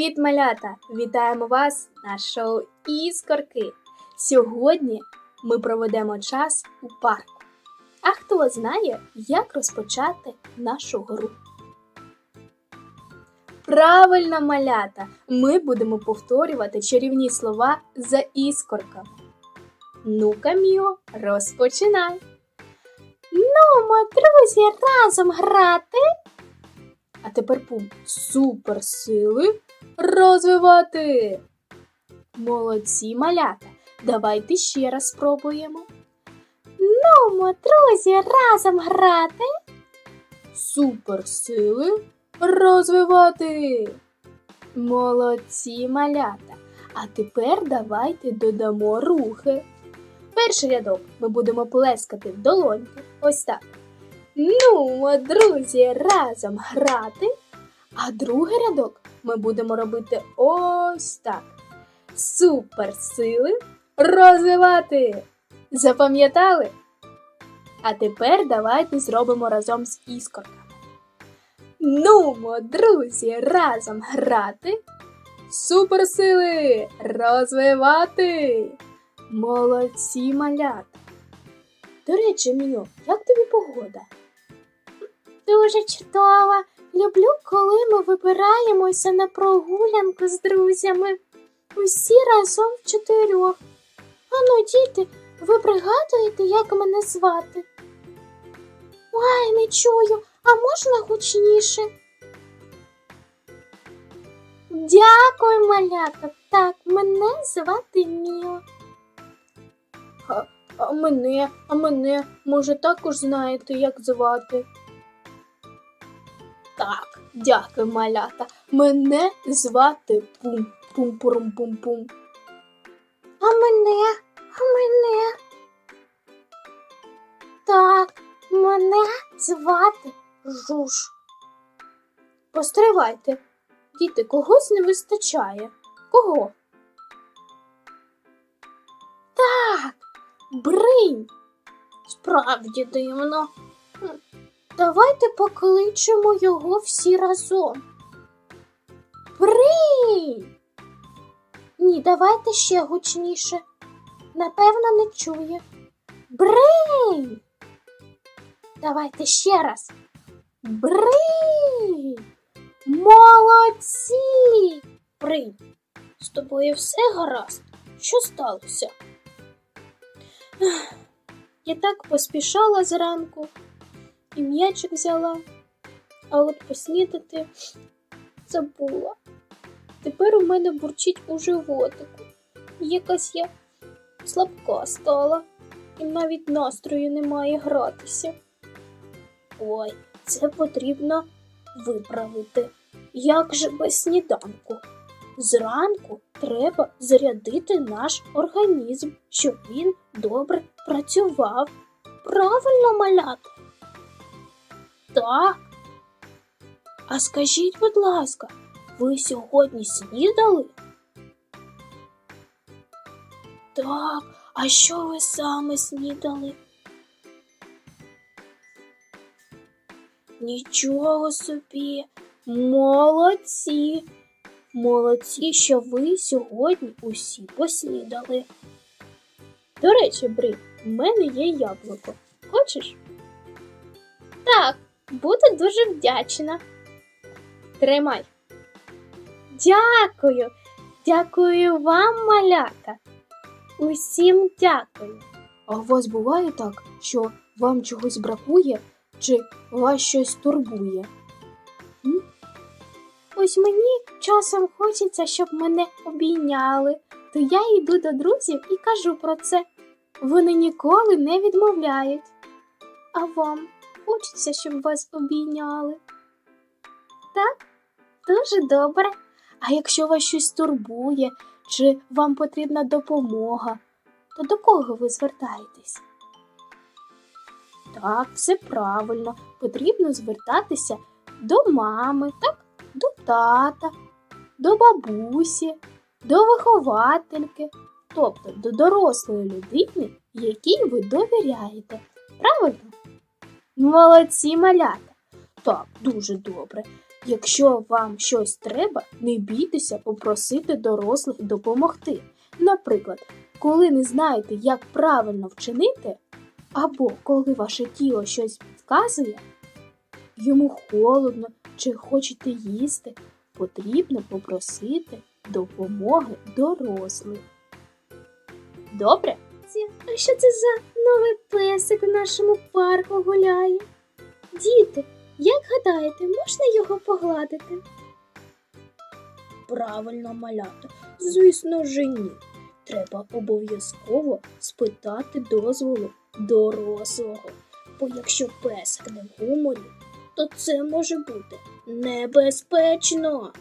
Привіт, малята! Вітаємо вас на шоу Іскорки. Сьогодні ми проведемо час у парку. А хто знає, як розпочати нашу гру? Правильно, малята! Ми будемо повторювати чарівні слова за іскорками. Ну-ка, Міо, розпочинай! Ну, друзі, разом грати. А тепер пункт суперсили розвивати. Молодці малята. Давайте ще раз спробуємо. Ну, друзі, разом грати. Суперсили розвивати. Молодці малята. А тепер давайте додамо рухи. Перший рядок ми будемо плескати в долоньки. Ось так. Ну, друзі, разом грати. А другий рядок ми будемо робити ось так. Суперсили розвивати. Запам'ятали? А тепер давайте зробимо разом з іскорками. Нумо, друзі, разом грати. Суперсили розвивати. Молодці малята. До речі, Міню, як тобі погода? Дуже чудово. Люблю, коли ми вибираємося на прогулянку з друзями. Усі разом в чотирьох. Ану, діти, ви пригадуєте, як мене звати? Ой, не чую, а можна гучніше? Дякую, малята. Так, мене звати Міо. А, а мене, а мене, може, також знаєте, як звати? Дякую, малята. Мене звати Пум. Пум пурум пум пум. А мене, а мене. Так, мене звати Жуж. Постривайте, діти, когось не вистачає. Кого? Так, бринь. Справді дивно. Давайте покличемо його всі разом. Бринь! Ні, давайте ще гучніше. Напевно, не чує. Бринь! Давайте ще раз. Бринь! Молодці! Бринь, з тобою все гаразд. Що сталося? Я так поспішала зранку і м'ячик взяла, а от поснідати забула. Тепер у мене бурчить у животику. Якась я слабка стала, і навіть настрою немає гратися. Ой, це потрібно виправити. Як же без сніданку? Зранку треба зарядити наш організм, щоб він добре працював. Правильно малята? Так. А скажіть, будь ласка, ви сьогодні снідали? Так, а що ви саме снідали? Нічого собі, молодці. Молодці, що ви сьогодні усі поснідали. До речі, Бри, в мене є яблуко. Хочеш? Так, буду дуже вдячна. Тримай. Дякую, дякую вам, малята. Усім дякую. А у вас буває так, що вам чогось бракує чи вас щось турбує? М? Ось мені часом хочеться, щоб мене обійняли, то я йду до друзів і кажу про це. Вони ніколи не відмовляють. А вам хочеться, щоб вас обійняли? Так, дуже добре. А якщо вас щось турбує, чи вам потрібна допомога, то до кого ви звертаєтесь? Так, все правильно. Потрібно звертатися до мами, так, до тата, до бабусі, до виховательки, тобто до дорослої людини, якій ви довіряєте. Правильно? Молодці малята. Так, дуже добре. Якщо вам щось треба, не бійтеся попросити дорослих допомогти. Наприклад, коли не знаєте, як правильно вчинити, або коли ваше тіло щось підказує, йому холодно чи хочете їсти, потрібно попросити допомоги дорослих. Добре? А що це за новий песик у нашому парку гуляє? Діти, як гадаєте, можна його погладити? Правильно, малята, звісно ж ні. Треба обов'язково спитати дозволу дорослого. Бо якщо песик не в гуморі, то це може бути небезпечно.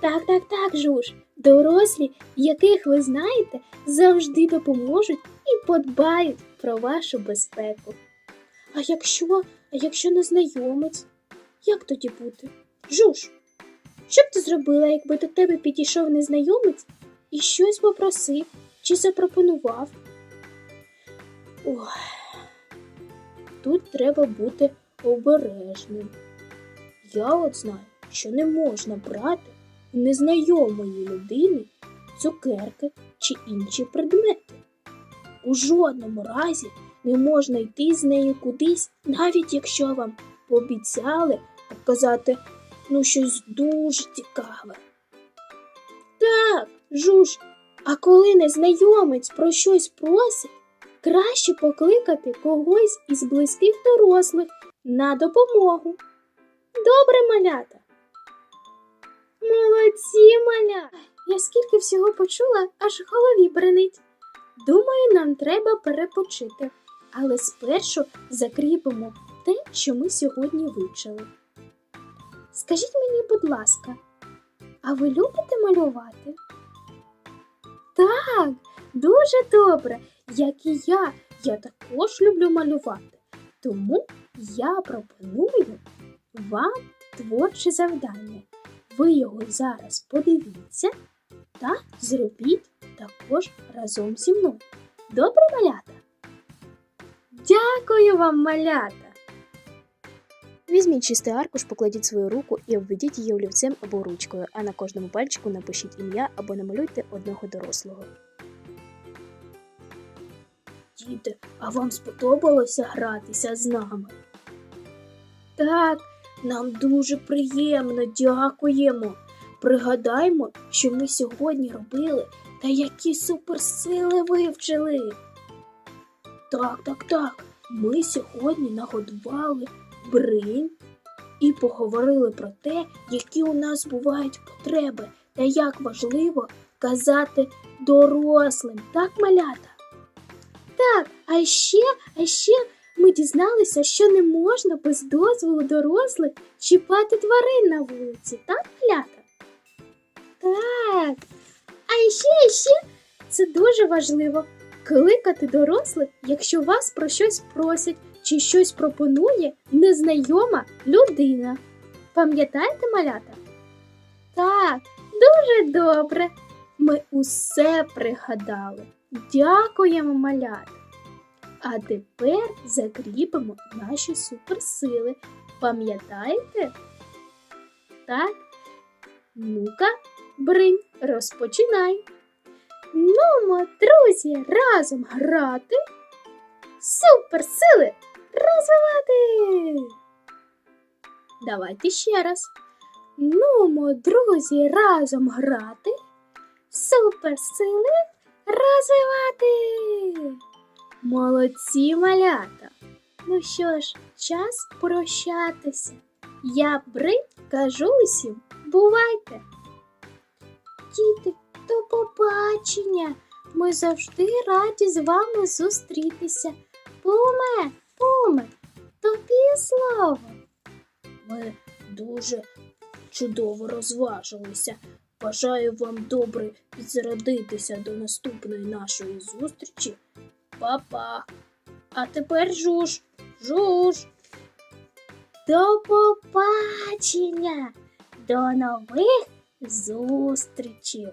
Так, так, так, Жуж. Дорослі, яких ви знаєте, завжди допоможуть і подбають про вашу безпеку. А якщо, а якщо незнайомець, як тоді бути? Жуж, що б ти зробила, якби до тебе підійшов незнайомець і щось попросив чи запропонував? Ой, тут треба бути обережним. Я от знаю, що не можна брати незнайомої людини цукерки чи інші предмети. У жодному разі не можна йти з нею кудись, навіть якщо вам пообіцяли показати ну щось дуже цікаве. Так, жуж, а коли незнайомець про щось просить, краще покликати когось із близьких дорослих на допомогу. Добре, малята. Молодці, маля. Я скільки всього почула, аж в голові бренить. Думаю, нам треба перепочити, але спершу закріпимо те, що ми сьогодні вивчили. Скажіть мені, будь ласка, а ви любите малювати? Так, дуже добре, як і я. Я також люблю малювати. Тому я пропоную вам творче завдання. Ви його зараз подивіться та зробіть також разом зі мною. Добре, малята? Дякую вам, малята! Візьміть чистий аркуш, покладіть свою руку і обведіть її олівцем або ручкою, а на кожному пальчику напишіть ім'я або намалюйте одного дорослого. Діти, а вам сподобалося гратися з нами? Так, нам дуже приємно, дякуємо. Пригадаймо, що ми сьогодні робили та які суперсили вивчили. Так, так, так. Ми сьогодні нагодували бринь і поговорили про те, які у нас бувають потреби та як важливо казати дорослим, так, малята? Так, а ще, а ще ми дізналися, що не можна без дозволу дорослих чіпати тварин на вулиці, так, малята? Так. А ще, ще це дуже важливо кликати дорослих, якщо вас про щось просять чи щось пропонує незнайома людина. Пам'ятаєте, малята? Так, дуже добре. Ми усе пригадали. Дякуємо, малята. А тепер закріпимо наші суперсили. Пам'ятаєте? Так? Ну-ка, бринь, розпочинай. Нумо, друзі, разом грати. Суперсили розвивати. Давайте ще раз. Нумо, друзі, разом грати. Суперсили розвивати. Молодці малята. Ну що ж, час прощатися. Я Бринь кажу усім, бувайте. Діти, до побачення. Ми завжди раді з вами зустрітися. Пуме, пуме, тобі слово. Ми дуже чудово розважилися. Бажаю вам добре підзарядитися до наступної нашої зустрічі. Па-па. А тепер жуж, жуж. До побачення, до нових зустрічей.